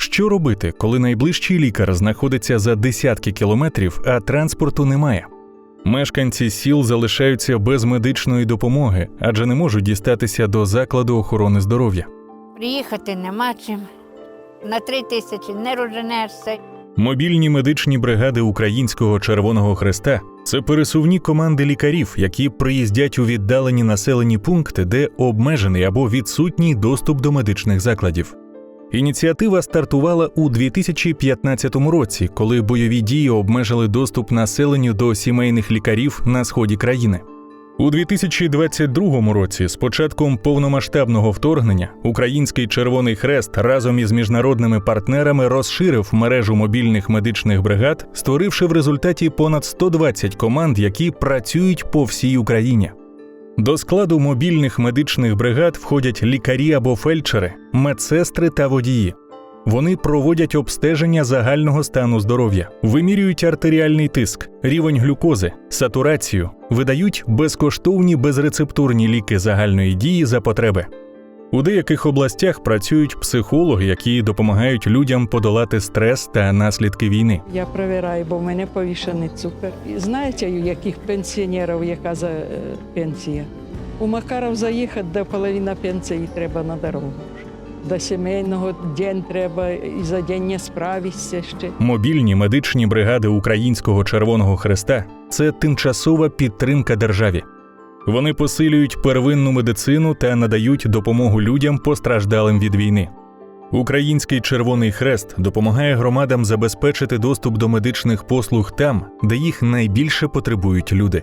Що робити, коли найближчий лікар знаходиться за десятки кілометрів, а транспорту немає? Мешканці сіл залишаються без медичної допомоги, адже не можуть дістатися до закладу охорони здоров'я. Приїхати нема чим. На три тисячі не розженешся. Мобільні медичні бригади Українського Червоного Хреста це пересувні команди лікарів, які приїздять у віддалені населені пункти, де обмежений або відсутній доступ до медичних закладів. Ініціатива стартувала у 2015 році, коли бойові дії обмежили доступ населенню до сімейних лікарів на сході країни. У 2022 році, з початком повномасштабного вторгнення, Український Червоний Хрест разом із міжнародними партнерами розширив мережу мобільних медичних бригад, створивши в результаті понад 120 команд, які працюють по всій Україні. До складу мобільних медичних бригад входять лікарі або фельдшери, медсестри та водії. Вони проводять обстеження загального стану здоров'я, вимірюють артеріальний тиск, рівень глюкози, сатурацію, видають безкоштовні безрецептурні ліки загальної дії за потреби. У деяких областях працюють психологи, які допомагають людям подолати стрес та наслідки війни. Я перевіряю, бо в мене повішений цукор. І знаєте, у яких пенсіонерів яка за е, пенсія? У Макаров заїхати, де половина пенсії треба на дорогу. До сімейного день треба і за день не справишся ще. Мобільні медичні бригади Українського Червоного Хреста це тимчасова підтримка державі. Вони посилюють первинну медицину та надають допомогу людям, постраждалим від війни. Український Червоний Хрест допомагає громадам забезпечити доступ до медичних послуг там, де їх найбільше потребують люди.